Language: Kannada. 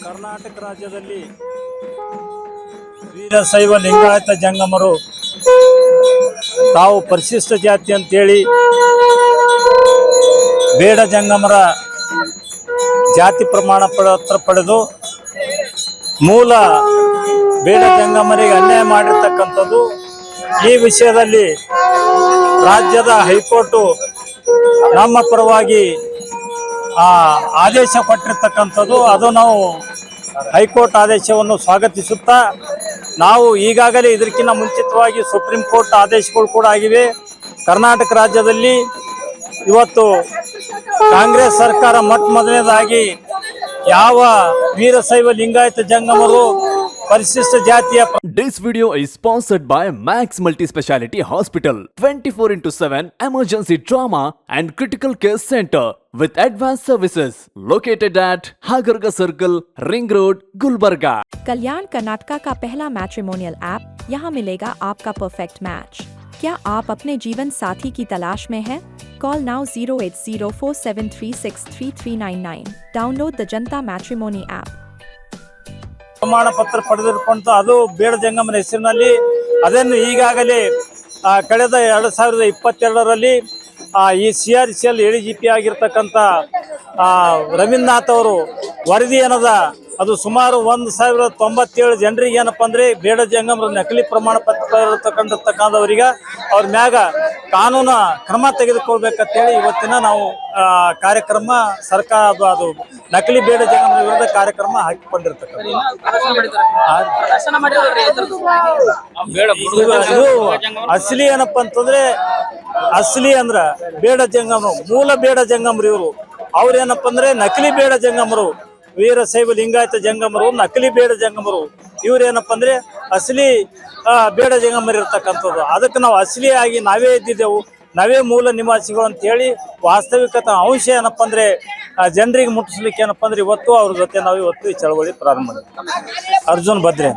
ಕರ್ನಾಟಕ ರಾಜ್ಯದಲ್ಲಿ ವೀರಶೈವ ಲಿಂಗಾಯತ ಜಂಗಮರು ತಾವು ಪರಿಶಿಷ್ಟ ಜಾತಿ ಅಂತೇಳಿ ಬೇಡ ಜಂಗಮರ ಜಾತಿ ಪ್ರಮಾಣ ಪತ್ರ ಪಡೆದು ಮೂಲ ಬೇಡ ಜಂಗಮರಿಗೆ ಅನ್ಯಾಯ ಮಾಡಿರ್ತಕ್ಕಂಥದ್ದು ಈ ವಿಷಯದಲ್ಲಿ ರಾಜ್ಯದ ಹೈಕೋರ್ಟು ನಮ್ಮ ಪರವಾಗಿ ಆ ಆದೇಶ ಕೊಟ್ಟಿರ್ತಕ್ಕಂಥದ್ದು, ಅದು ನಾವು ಹೈಕೋರ್ಟ್ ಆದೇಶವನ್ನು ಸ್ವಾಗತಿಸುತ್ತಾ, ನಾವು ಈಗಾಗಲೇ ಇದಕ್ಕಿಂತ ಮುಂಚಿತವಾಗಿ ಸುಪ್ರೀಂ ಕೋರ್ಟ್ ಆದೇಶಗಳು ಕೂಡ ಆಗಿವೆ. ಕರ್ನಾಟಕ ರಾಜ್ಯದಲ್ಲಿ ಇವತ್ತು ಕಾಂಗ್ರೆಸ್ ಸರ್ಕಾರ ಮೊಟ್ಟ ಮೊದಲನೇದಾಗಿ ಯಾವ ವೀರಶೈವ ಲಿಂಗಾಯತ ಜಂಗಮರು ಪರಿಶಿಷ್ಟ ಜಾತಿಯ This video is sponsored by Max Multi Hospital 24 into 7 emergency trauma and critical care center with advanced services located at Hagarga Circle, Ring Road, Gulbarga. कल्याण कर्नाटका का पहला मैट्रिमोनियल ऐप यहाँ मिलेगा आपका परफेक्ट मैच क्या आप अपने जीवन साथी की तलाश में हैं? Call now zero eight zero four seven three ಪ್ರಮಾಣ ಪತ್ರ ಪಡೆದಿರುವಂತ ಅದು ಬೇಡ ಜಂಗಮನ ಹೆಸರಿನಲ್ಲಿ. ಅದನ್ನು ಈಗಾಗಲೇ ಕಳೆದ ಎರಡು ಸಾವಿರದ ಇಪ್ಪತ್ತೆರಡರಲ್ಲಿ ಈ C R C L A D G P ಆಗಿರ್ತಕ್ಕಂಥ ರವೀಂದ್ರನಾಥ್ ಅವರು ವರದಿ ಏನದ, ಅದು ಸುಮಾರು ಒಂದು ಸಾವಿರದ ತೊಂಬತ್ತೇಳು ಜನರಿಗೆ ಏನಪ್ಪ ಅಂದರೆ ಬೇಡ ಜಂಗಮರ ನಕಲಿ ಪ್ರಮಾಣ ಪತ್ರ ಇರತಕ್ಕಂಥವರಿಗೆ ಅವ್ರ ಮ್ಯಾಗ ಕಾನೂನು ಕ್ರಮ ತೆಗೆದುಕೊಳ್ಬೇಕಂತೇಳಿ ಇವತ್ತಿನ ನಾವು ಕಾರ್ಯಕ್ರಮ ಸರ್ಕಾರ ಅದು ನಕಲಿ ಬೇಡ ಜಂಗಮರ ವಿರುದ್ಧ ಕಾರ್ಯಕ್ರಮ ಹಾಕಿಕೊಂಡಿರ್ತಕ್ಕಂಥ ಅಸಲಿ ಏನಪ್ಪ ಅಂತಂದ್ರೆ, ಅಸಲಿ ಅಂದ್ರ ಬೇಡ ಜಂಗಮರು ಮೂಲ ಬೇಡ ಜಂಗಮರು ಇವರು. ಅವ್ರೇನಪ್ಪ ಅಂದ್ರೆ ನಕಲಿ ಬೇಡ ಜಂಗಮರು ವೀರಶೈವ ಲಿಂಗಾಯತ ಜಂಗಮರು, ನಕಲಿ ಬೇಡ ಜಂಗಮರು. ಇವ್ರೇನಪ್ಪ ಅಂದ್ರೆ ಅಸಲಿ ಬೇಡ ಜಂಗಮರಿ ಇರ್ತಕ್ಕಂಥದ್ದು. ಅದಕ್ಕೆ ನಾವು ಆಗಿ ನಾವೇ ಇದ್ದಿದ್ದೆವು. ನಾವೇ ಮೂಲ ನಿವಾಸಿಗಳು ಅಂತ ಹೇಳಿ ವಾಸ್ತವಿಕತ ಅಂಶ ಏನಪ್ಪ ಅಂದ್ರೆ ಜನರಿಗೆ ಮುಟ್ಟಿಸ್ಲಿಕ್ಕೆ ಏನಪ್ಪ ಅಂದ್ರೆ ಇವತ್ತು ಅವ್ರ ಜೊತೆ ನಾವು ಇವತ್ತು ಈ ಚಳವಳಿ ಪ್ರಾರಂಭ ಮಾಡಿದ್ವಿ. ಅರ್ಜುನ್ ಭದ್ರೆ